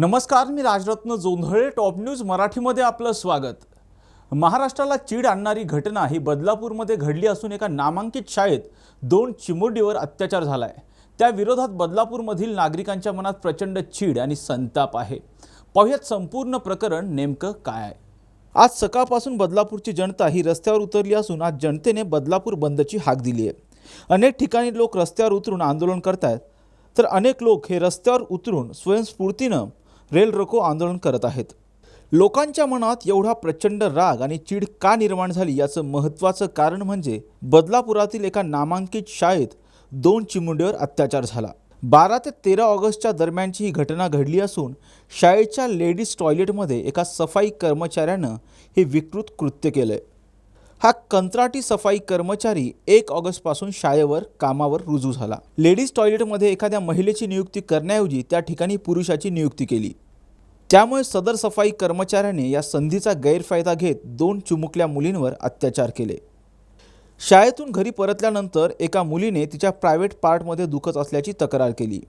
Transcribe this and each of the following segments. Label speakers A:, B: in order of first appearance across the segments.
A: नमस्कार मी Rajratna Jondhale top news मराठीमध्ये आपलं स्वागत. महाराष्ट्राला चीड आणणारी घटना ही बदलापूरमध्ये घडली असून एका नामांकित शाळेत दोन चिमुरडीवर अत्याचार झाला आहे त्या विरोधात बदलापूरमधील नागरिकांच्या मनात प्रचंड चीड आणि संताप आहे. पाहुयात संपूर्ण प्रकरण नेमकं काय आहे. आज सकाळपासून बदलापूरची जनता ही रस्त्यावर उतरली असून आज जनतेने बदलापूर बंदची हाक दिली आहे. अनेक ठिकाणी लोक रस्त्यावर उतरून आंदोलन करतायत. तर अनेक लोक हे रस्त्यावर उतरून स्वयंस्फूर्तीनं रेल रोको आंदोलन करत आहेत. लोकांच्या मनात एवढा प्रचंड राग आणि चीड का निर्माण झाली याचं महत्त्वाचं कारण म्हणजे बदलापुरातील एका नामांकित शाळेत दोन चिमुंडीवर अत्याचार झाला. बारा ते तेरा ऑगस्टच्या दरम्यानची ही घटना घडली असून शाळेच्या लेडीज टॉयलेटमध्ये एका सफाई कर्मचाऱ्यानं हे विकृत कृत्य केलं आहे हा कंत्राटी सफाई कर्मचारी एक ऑगस्टपासून शाळेवर कामावर रुजू झाला. लेडीज टॉयलेटमध्ये एखाद्या महिलेची नियुक्ती करण्याऐवजी त्या ठिकाणी पुरुषाची नियुक्ती केली. त्यामुळे सदर सफाई कर्मचाऱ्याने या संधीचा गैरफायदा घेत दोन चिमुकल्या मुलींवर अत्याचार केले. शाळेतून घरी परतल्यानंतर एका मुलीने तिच्या प्रायव्हेट पार्टमध्ये दुखत असल्याची तक्रार केली.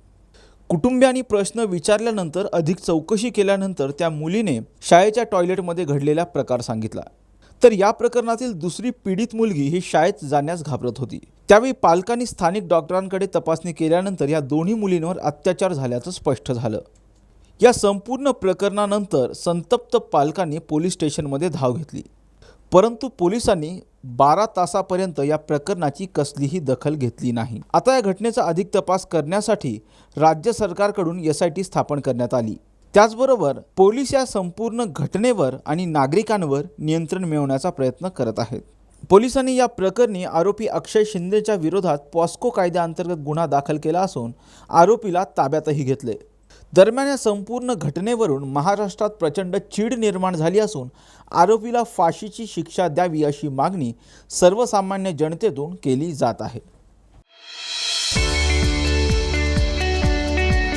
A: कुटुंबियांनी प्रश्न विचारल्यानंतर अधिक चौकशी केल्यानंतर त्या मुलीने शाळेच्या टॉयलेटमध्ये घडलेला प्रकार सांगितला. तर या प्रकरणातील दुसरी पीडित मुलगी ही शाळेत जाण्यास घाबरत होती. त्यावेळी पालकांनी स्थानिक डॉक्टरांकडे तपासणी केल्यानंतर या दोन्ही मुलींवर अत्याचार झाल्याचं स्पष्ट झालं. या संपूर्ण प्रकरणानंतर संतप्त पालकांनी पोलीस स्टेशनमध्ये धाव घेतली. परंतु पोलिसांनी बारा तासापर्यंत या प्रकरणाची कसलीही दखल घेतली नाही. आता या घटनेचा अधिक तपास करण्यासाठी राज्य सरकारकडून एस आय टी स्थापन करण्यात आली. त्याचबरोबर पोलीस या संपूर्ण घटनेवर आणि नागरिकांवर नियंत्रण मिळवण्याचा प्रयत्न करत आहेत. पोलिसांनी या प्रकरणी आरोपी अक्षय शिंदेच्या विरोधात पॉस्को कायद्याअंतर्गत गुन्हा दाखल केला असून आरोपीला ताब्यातही घेतले. दरम्यान या संपूर्ण घटनेवरून महाराष्ट्रात प्रचंड चीड निर्माण झाली असून आरोपीला फाशीची शिक्षा द्यावी अशी मागणी सर्वसामान्य जनतेतून केली जात आहे.